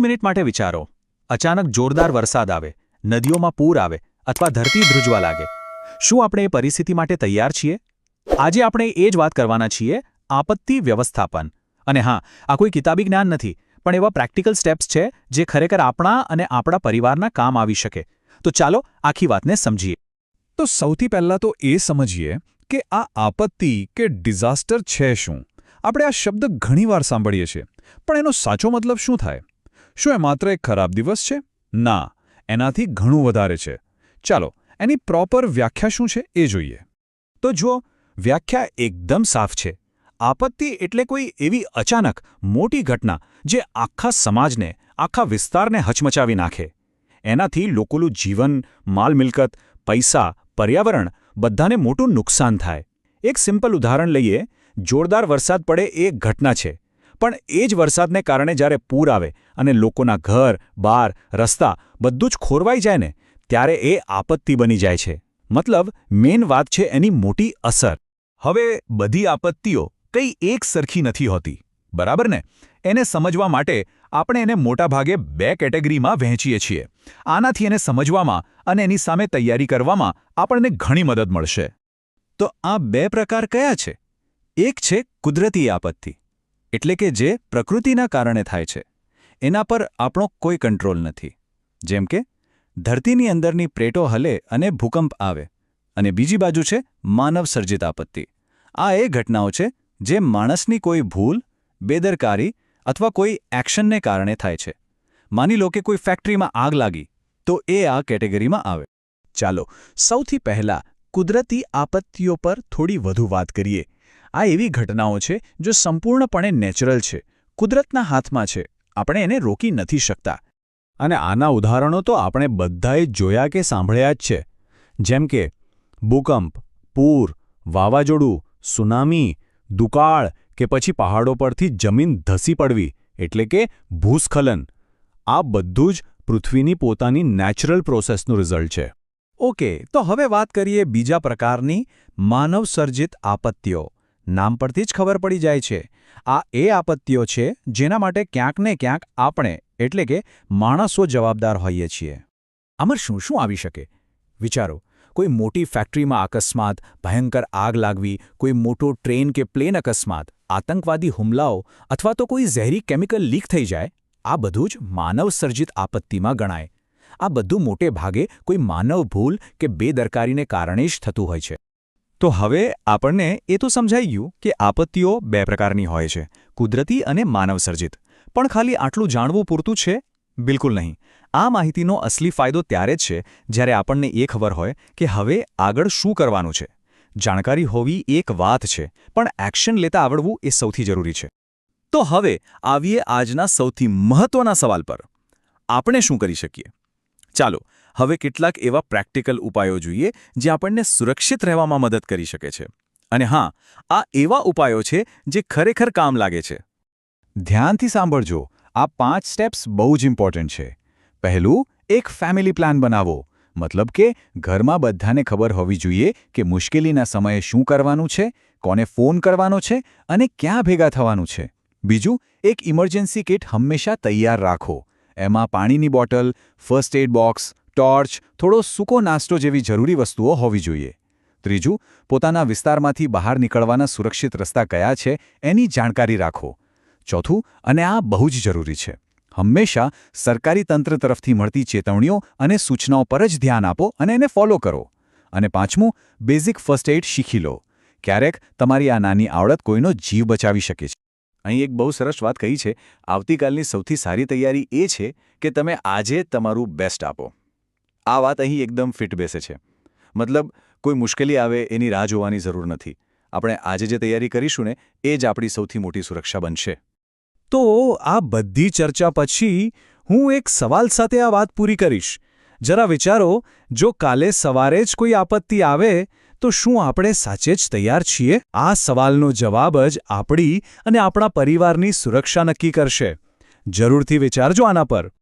Minute માટે વિચારો. અચાનક જોરદાર વરસાદ આવે, નદીઓમાં પૂર આવે અથવા ધરતી ધ્રુજવા લાગે. શું આપણે એ પરિસ્થિતિ માટે તૈયાર છીએ? આજે આપણે એ જ વાત કરવાના છીએ, આપત્તિ વ્યવસ્થાપન. અને હા, આ કોઈ કિતાબી જ્ઞાન નથી, પણ એવા પ્રેક્ટિકલ સ્ટેપ્સ છે, જે ખરેખર આપણા અને આપણા પરિવારના કામ આવી શકે. તો ચાલો આખી વાતને સમજીએ. તો સૌથી પહેલાં તો એ સમજીએ કે આ આપત્તિ કે ડિઝાસ્ટર છે શું? આપણે આ શબ્દ ઘણીવાર સાંભળીએ છીએ, પણ એનો સાચો મતલબ શું થાય? શું એ માત્ર એક ખરાબ દિવસ છે? ના, એનાથી ઘણું વધારે છે. ચાલો, એની પ્રોપર વ્યાખ્યા શું છે એ જોઈએ. તો જુઓ, વ્યાખ્યા એકદમ સાફ છે. આપત્તિ એટલે કોઈ એવી અચાનક, મોટી ઘટના જે આખા સમાજને, આખા વિસ્તારને હચમચાવી નાખે. એનાથી લોકોનું જીવન, માલ મિલકત, પૈસા, પર્યાવરણ બધાને મોટું નુકસાન થાય. એક સિમ્પલ ઉદાહરણ લઈએ, જોરદાર વરસાદ પડે એ ઘટના છે. પણ એ જ વરસાદને કારણે જ્યારે પૂર આવે અને લોકોના ઘર, બાર, રસ્તા બધું જ ખોરવાઈ જાય ને, ત્યારે એ આપત્તિ બની જાય છે. મતલબ મેઇન વાત છે એની મોટી અસર. હવે બધી આપત્તિઓ કંઈ એક સરખી નથી હોતી. બરાબર ને? એને સમજવા માટે આપણે એને મોટાભાગે બે કેટેગરીમાં વહેંચીએ છીએ. આનાથી એને સમજવામાં અને એની સામે તૈયારી કરવામાં આપણને ઘણી મદદ મળશે. તો આ બે પ્રકાર કયા છે? એક છે કુદરતી આપત્તિ. એટલે કે જે પ્રકૃતિના કારણે થાય છે. એના પર આપણો કોઈ કંટ્રોલ નથી. જેમ કે, ધરતીની અંદરની પ્લેટો હલે અને ભૂકંપ આવે. અને બીજી બાજુ છે માનવ સર્જિત આપત્તિ. આ એ ઘટનાઓ છે જે માણસની કોઈ ભૂલ, બેદરકારી અથવા કોઈ એક્શનને કારણે થાય છે. માની લો કે કોઈ ફેક્ટરીમાં આગ લાગી, તો એ આ કેટેગરીમાં આવે. ચાલો, સૌથી પહેલા કુદરતી આપત્તિઓ પર થોડી વધુ વાત કરીએ. આ એવી ઘટનાઓ છે જો સંપૂર્ણપણે નેચરલ છે, કુદરતના હાથમાં છે, આપણે એને રોકી નથી શકતા. અને આના ઉદાહરણો તો આપણે બધાએ જોયા કે સાંભળ્યા જ છે. જેમ કે, ભૂકંપ, પૂર, વાવાઝોડું, સુનામી, દુકાળ કે પછી પહાડો પરથી જમીન ધસી પડવી, એટલે કે ભૂસ્ખલન. આ બધું જ પૃથ્વીની પોતાની નેચરલ પ્રોસેસનું રિઝલ્ટ છે. ઓકે, તો હવે વાત કરીએ બીજા પ્રકારની માનવસર્જિત આપત્તિઓ. નામ પરથી જ ખબર પડી જાય છે. આ એ આપત્તિઓ છે જેના માટે ક્યાંક ને ક્યાંક આપણે, એટલે કે માણસો જવાબદાર હોઈએ છીએ. આમાં શું શું આવી શકે? વિચારો, કોઈ મોટી ફેક્ટરીમાં અકસ્માત, ભયંકર આગ લાગવી, કોઈ મોટો ટ્રેન કે પ્લેન અકસ્માત, આતંકવાદી હુમલાઓ અથવા તો કોઈ ઝેરી કેમિકલ લીક થઈ જાય, આ બધું જ માનવસર્જિત આપત્તિમાં ગણાય. આ બધું મોટે ભાગે કોઈ માનવ ભૂલ કે બેદરકારીને કારણે જ થતું હોય છે. તો હવે આપણને એ તો સમજાઈ ગયું કે આપત્તિઓ બે પ્રકારની હોય છે, કુદરતી અને માનવસર્જિત. પણ ખાલી આટલું જાણવું પૂરતું છે? બિલકુલ નહીં. આ માહિતીનો અસલી ફાયદો ત્યારે જ છે, જ્યારે આપણને એ ખબર હોય કે હવે આગળ શું કરવાનું છે. જાણકારી હોવી એક વાત છે, પણ એક્શન લેતા આવડવું એ સૌથી જરૂરી છે. તો હવે આવીએ આજના સૌથી મહત્વના સવાલ પર. આપણે શું કરી શકીએ? ચાલો હવે કેટલાક એવા પ્રેક્ટિકલ ઉપાયો જોઈએ જે આપણને સુરક્ષિત રહેવામાં મદદ કરી શકે છે. અને હા, આ એવા ઉપાયો છે જે ખરેખર કામ લાગે છે. ધ્યાનથી સાંભળજો, આ પાંચ સ્ટેપ્સ બહુ જ ઇમ્પોર્ટન્ટ છે. પહેલું, એક ફેમિલી પ્લાન બનાવો. મતલબ કે ઘરમાં બધાને ખબર હોવી જોઈએ કે મુશ્કેલીના સમયે શું કરવાનું છે, કોને ફોન કરવાનો છે અને ક્યાં ભેગા થવાનું છે. બીજું, એક ઇમરજન્સી કિટ હંમેશા તૈયાર રાખો. એમાં પાણીની bottle, first aid box torch, થોડો સૂકો નાસ્તો જેવી જરૂરી વસ્તુઓ હોવી જોઈએ. ત્રીજું, પોતાના વિસ્તારમાંથી બહાર નીકળવાના સુરક્ષિત રસ્તા કયા છે એની જાણકારી રાખો. ચોથું, અને આ બહુ જ જરૂરી છે. હંમેશા સરકારી તંત્ર તરફથી મળતી ચેતવણીઓ અને સૂચનાઓ પર જ ધ્યાન આપો અને એને ફોલો કરો. અને પાંચમું, બેઝિક ફર્સ્ટ એઇડ શીખી લો. ક્યારેક તમારી આ નાની આવડત કોઈનો જીવ બચાવી શકે છે. અહીં એક બહુ સરસ વાત કહી છે. આવતીકાલની સૌથી સારી તૈયારી એ છે કે તમે આજે તમારું બેસ્ટ આપો. આ વાત અહીં એકદમ ફિટ બેસે છે. મતલબ, કોઈ મુશ્કેલી આવે એની રાહ જોવાની જરૂર નથી. આપણે આજે જે તૈયારી કરીશું ને, એ જ આપણી સૌથી મોટી સુરક્ષા બનશે. તો આ બધી ચર્ચા પછી હું એક સવાલ સાથે આ વાત પૂરી કરીશ. જરા વિચારો, જો કાલે સવારે જ કોઈ આપત્તિ આવે, તો શું આપણે સાચે જ તૈયાર છીએ? આ સવાલનો જવાબ જ આપણી અને આપણા પરિવારની સુરક્ષા નક્કી કરશે. જરૂરથી વિચારજો આના પર.